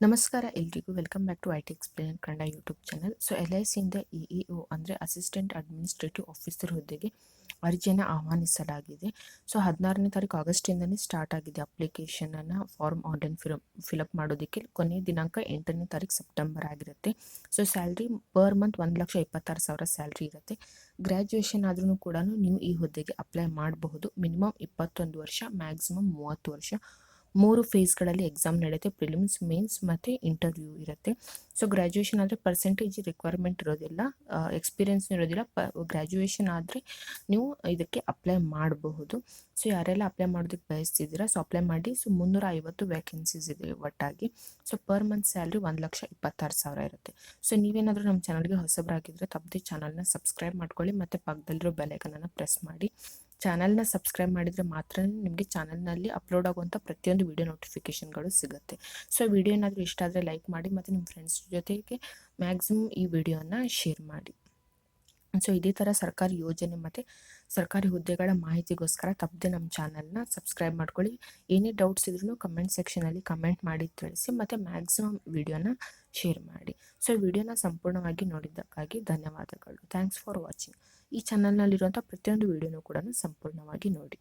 ನಮಸ್ಕಾರ ಎಲ್ರಿಗೂ. Welcome back to I T explain Kannada YouTube channel so L I ಸಿಯಿಂದ E E O ಅಂದರೆ assistant administrative officer ಹುದ್ದೆಗೆ ಅರ್ಜಿಯನ್ನು ಆಹ್ವಾನಿಸಲಾಗಿದೆ. ಸೊ ಹದಿನಾರನೇ ತಾರೀಕು ಆಗಸ್ಟಿಂದನೇ ಸ್ಟಾರ್ಟ್ ಆಗಿದೆ ಅಪ್ಲಿಕೇಶನನ್ನು form online fill fill up ಮಾಡೋದಕ್ಕೆ. ಕೊನೆಯ ದಿನಾಂಕ ಎಂಟನೇ ತಾರೀಕು ಸೆಪ್ಟೆಂಬರ್ ಆಗಿರುತ್ತೆ. ಸೊ ಸ್ಯಾಲ್ರಿ ಪರ್ ಮಂತ್ ಒಂದು ಲಕ್ಷ ಇಪ್ಪತ್ತಾರು ಸಾವಿರ ಸ್ಯಾಲ್ರಿ ಇರುತ್ತೆ. ಗ್ರ್ಯಾಜುಯೇಷನ್ ಆದ್ರೂ ಕೂಡ ನೀವು ಈ ಹುದ್ದೆಗೆ ಅಪ್ಲೈ ಮಾಡಬಹುದು. ಮಿನಿಮಮ್ ಇಪ್ಪತ್ತೊಂದು ವರ್ಷ ಮ್ಯಾಕ್ಸಿಮಮ್ ಮೂವತ್ತು ವರ್ಷ. ಮೂರು ಫೇಸ್ಗಳಲ್ಲಿ ಎಕ್ಸಾಮ್ ನಡೆಯುತ್ತೆ ಪ್ರಿಲಿಮ್ಸ್ ಮೇನ್ಸ್ ಮತ್ತು ಇಂಟರ್ವ್ಯೂ ಇರುತ್ತೆ. ಸೊ ಗ್ರ್ಯಾಜುಯೇಷನ್ ಆದರೆ ಪರ್ಸೆಂಟೇಜ್ ರಿಕ್ವೈರ್ಮೆಂಟ್ ಇರೋದಿಲ್ಲ ಎಕ್ಸ್ಪೀರಿಯನ್ಸ್ ಇರೋದಿಲ್ಲ, ಪ ಗ್ರ್ಯಾಜುಯೇಷನ್ ಆದರೆ ನೀವು ಇದಕ್ಕೆ ಅಪ್ಲೈ ಮಾಡಬಹುದು. ಸೊ ಯಾರೆಲ್ಲ ಅಪ್ಲೈ ಮಾಡೋದಕ್ಕೆ ಬಯಸ್ತಿದ್ದೀರಾ ಸೊ ಅಪ್ಲೈ ಮಾಡಿ. ಸೊ ಮುನ್ನೂರ ಐವತ್ತು ವ್ಯಾಕೆನ್ಸೀಸ್ ಇದೆ ಒಟ್ಟಾಗಿ. ಸೊ ಪರ್ ಮಂತ್ ಸ್ಯಾಲ್ರಿ ಒಂದು ಲಕ್ಷ ಇಪ್ಪತ್ತಾರು ಸಾವಿರ ಇರುತ್ತೆ. ಸೊ ನೀವೇನಾದರೂ ನಮ್ಮ ಚಾನಲ್ಗೆ ಹೊಸಬರಾಗಿದ್ದರೆ ತಪ್ಪದೆ ಚಾನಲ್ನ ಸಬ್ಸ್ಕ್ರೈಬ್ ಮಾಡ್ಕೊಳ್ಳಿ, ಮತ್ತು ಪಕ್ಕದಲ್ಲಿರೋ ಬೆಲೈಕನನ್ನು ಪ್ರೆಸ್ ಮಾಡಿ. ಚಾನಲ್ನ ಸಬ್ಸ್ಕ್ರೈಬ್ ಮಾಡಿದರೆ ಮಾತ್ರ ನಿಮಗೆ ಚಾನಲ್ನಲ್ಲಿ ಅಪ್ಲೋಡ್ ಆಗುವಂಥ ಪ್ರತಿಯೊಂದು ವಿಡಿಯೋ ನೋಟಿಫಿಕೇಷನ್ಗಳು ಸಿಗುತ್ತೆ. ಸೊ, ವಿಡಿಯೋ ಏನಾದರೂ ಇಷ್ಟ ಆದರೆ ಲೈಕ್ ಮಾಡಿ ಮತ್ತು ನಿಮ್ಮ ಫ್ರೆಂಡ್ಸ್ ಜೊತೆಗೆ ಮ್ಯಾಕ್ಸಿಮಮ್ ಈ ವಿಡಿಯೋನ ಶೇರ್ ಮಾಡಿ. ಸೊ ಇದೇ ಥರ ಸರ್ಕಾರಿ ಯೋಜನೆ ಮತ್ತು ಸರ್ಕಾರಿ ಹುದ್ದೆಗಳ ಮಾಹಿತಿಗೋಸ್ಕರ ತಪ್ಪದೆ ನಮ್ಮ ಚಾನಲ್ನ ಸಬ್ಸ್ಕ್ರೈಬ್ ಮಾಡ್ಕೊಳ್ಳಿ. ಏನೇ ಡೌಟ್ಸ್ ಇದ್ರೂ ಕಮೆಂಟ್ ಸೆಕ್ಷನಲ್ಲಿ ಕಮೆಂಟ್ ಮಾಡಿ ತಿಳಿಸಿ ಮತ್ತು ಮ್ಯಾಕ್ಸಿಮಮ್ ವಿಡಿಯೋನ ಶೇರ್ ಮಾಡಿ. ಸೊ ವಿಡಿಯೋನ ಸಂಪೂರ್ಣವಾಗಿ ನೋಡಿದ್ದಕ್ಕಾಗಿ ಧನ್ಯವಾದಗಳು. ಥ್ಯಾಂಕ್ಸ್ ಫಾರ್ ವಾಚಿಂಗ್ ಈ ಚಾನಲ್ನಲ್ಲಿರುವಂಥ ಪ್ರತಿಯೊಂದು ವಿಡಿಯೋನೂ ಕೂಡ ಸಂಪೂರ್ಣವಾಗಿ ನೋಡಿ.